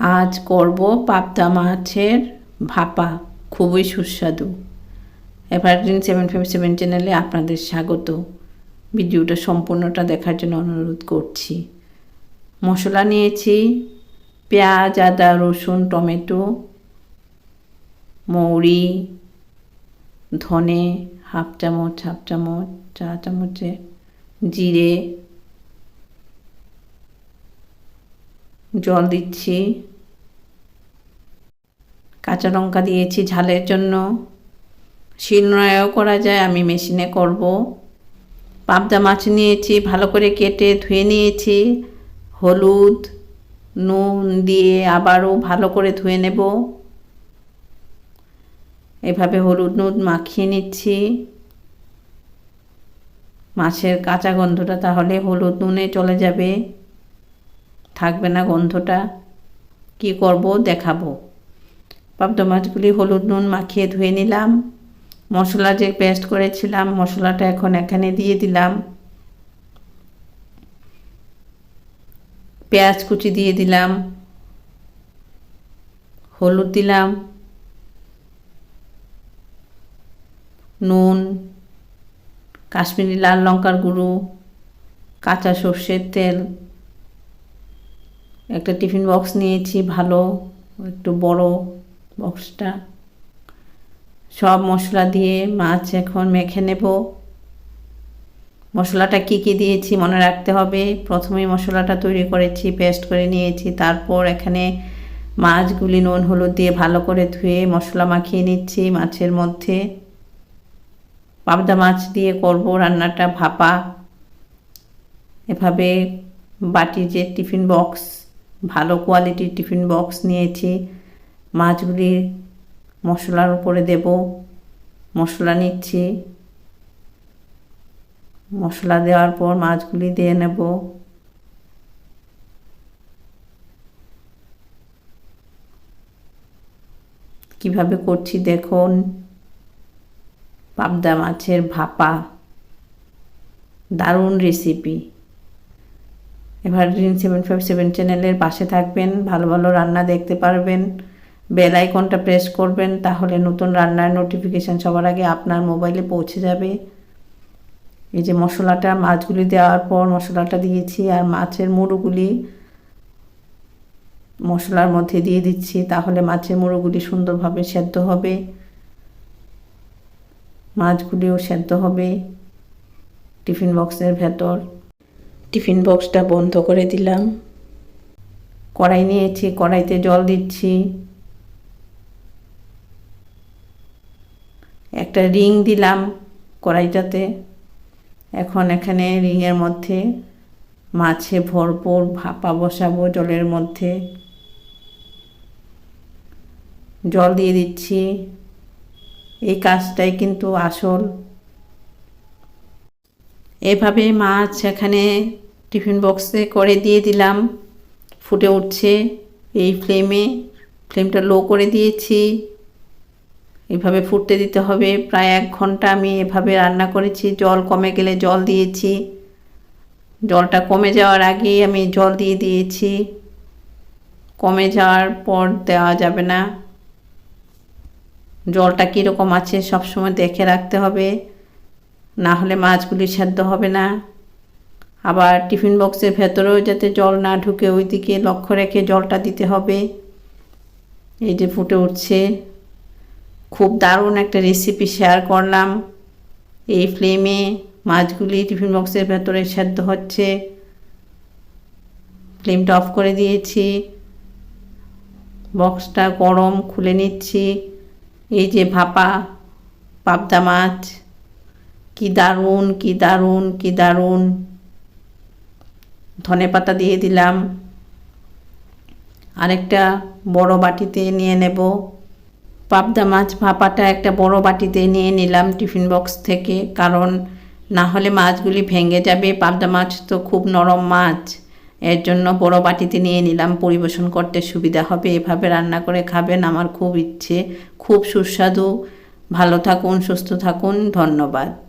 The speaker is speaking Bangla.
আজ করব পাবদা মাছের ভাপা, খুবই সুস্বাদু। এভারগ্রিন সেভেন ফাইভ সেভেন চ্যানেলে আপনাদের স্বাগত। ভিডিওটা সম্পূর্ণটা দেখার জন্য অনুরোধ করছি। মশলা নিয়েছি, পেঁয়াজ, আদা, রসুন, টমেটো, মৌরি, ধনে, হাফ চামচ হাফ চামচ, চা চামচে জিরে, জল দিচ্ছি। কাঁচা লঙ্কা দিয়েছি ঝালের জন্য। শিলনোড়ায়ও করা যায়, আমি মেশিনে করব। পাবদা মাছ নিয়েছি, ভালো করে কেটে ধুয়ে নিয়েছি। হলুদ, নুন দিয়ে আবারও ভালো করে ধুয়ে নেব। এভাবে হলুদ নুন মাখিয়ে নিচ্ছি। মাছের কাঁচা গন্ধটা তাহলে হলুদ নুনে চলে যাবে। থাকবে না গন্ধটা। কি করব দেখাবো। পাবদা মাছগুলি হলুদ নুন মাখিয়ে ধুয়ে নিলাম। মশলা যে পেস্ট করেছিলাম, মশলাটা এখন এখানে দিয়ে দিলাম। পেঁয়াজ কুচি দিয়ে দিলাম। হলুদ দিলাম। নুন, কাশ্মীরি লাল লঙ্কার গুঁড়ো, কাঁচা সর্ষের তেল। একটা টিফিন বক্স নিয়েছি, ভালো, একটু বড়। বক্সটা। সব মশলা দিয়ে মাছ এখন মেখে নেব। মশলাটা কি কি দিয়েছি মনে রাখতে হবে। প্রথমে মশলাটা তৈরি করেছি, পেস্ট করে নিয়েছি। তারপর এখানে মাছগুলি নুন, হলুদ দিয়ে ভালো করে ধুয়ে মশলা মাখিয়ে নিচ্ছি মাছের মধ্যে। পাবদা মাছ দিয়ে করব রান্নাটা ভাপা। এভাবে বাটি যে টিফিন বক্স, ভালো কোয়ালিটির টিফিন বক্স নিয়েছি। মাছগুলি মশলার উপরে দেব। মশলা নিচ্ছি। মশলা দেওয়ার পর মাছগুলি দিয়ে নেব। কীভাবে করছি দেখুন। পাবদা মাছের ভাপা। দারুণ রেসিপি এবার গ্রিন সেভেন ফাইভ সেভেন চ্যানেলের পাশে থাকবেন। ভালো ভালো রান্না দেখতে পারবেন। বেল আইকনটা প্রেস করবেন, তাহলে নতুন রান্নার নোটিফিকেশান সবার আগে আপনার মোবাইলে পৌঁছে যাবে। এই যে মশলাটা, মাছগুলি দেওয়ার পর মশলাটা দিয়েছি, আর মাছের মুড়োগুলি মশলার মধ্যে দিয়ে দিচ্ছি, তাহলে মাছের মুড়োগুলি সুন্দরভাবে সেদ্ধ হবে। মাছগুলিও সেদ্ধ হবে টিফিন বক্সের ভেতর। টিফিন বক্সটা বন্ধ করে দিলাম। কড়াই নিয়েছি, কড়াইতে জল দিচ্ছি। একটা রিং দিলাম কড়াইটাতে। এখন এখানে রিংয়ের মধ্যে মাছে ভরপুর ভাপা বসাবো জলের মধ্যে। জল দিয়ে দিচ্ছি। এই কাজটাই কিন্তু আসল। এভাবে মাছ এখানে টিফিন বক্সে করে দিয়ে দিলাম। ফুটে উঠছে এই ফ্লেমে। ফ্লেমটা লো করে দিয়েছি। এভাবে ফুটতে দিতে হবে। প্রায় এক ঘণ্টা আমি এভাবে রান্না করেছি। জল কমে গেলে জল দিয়েছি। জলটা কমে যাওয়ার আগেই আমি জল দিয়ে দিয়েছি। কমে যাওয়ার পর দেওয়া যাবে না। জলটা কীরকম আছে সবসময় দেখে রাখতে হবে। না হলে মাছগুলি সেদ্ধ হবে না। আবার টিফিন বক্সের ভেতরেও যাতে জল না ঢুকে ওই দিকে লক্ষ্য রেখে জলটা দিতে হবে। এই যে ফুটে উঠছে। খুব দারুণ একটা রেসিপি শেয়ার করলাম। এই ফ্লেমে মাছগুলি টিফিন বক্সের ভেতরে সেদ্ধ হচ্ছে। ফ্লেমটা অফ করে দিয়েছি। বক্সটা গরম খুলে নিচ্ছি। এই যে ভাপা, পাবদা মাছ, কি দারুণ কি দারুণ কি দারুণ। ধনে পাতা দিয়ে দিলাম। আরেকটা বড় বাটিতে নিয়ে নেব। পাবদা মাছ ভাপাটা একটা বড় বাটিতে নিয়ে নিলাম টিফিন বক্স থেকে, কারণ না হলে মাছগুলি ভেঙে যাবে। পাবদা মাছ তো খুব নরম মাছ। এর জন্য বড় বাটিতে নিয়ে নিলাম, পরিবেশন করতে সুবিধা হবে। এভাবে রান্না করে খাবেন আমার খুব ইচ্ছে। খুব সুস্বাদু। ভালো থাকুন, সুস্থ থাকুন, ধন্যবাদ।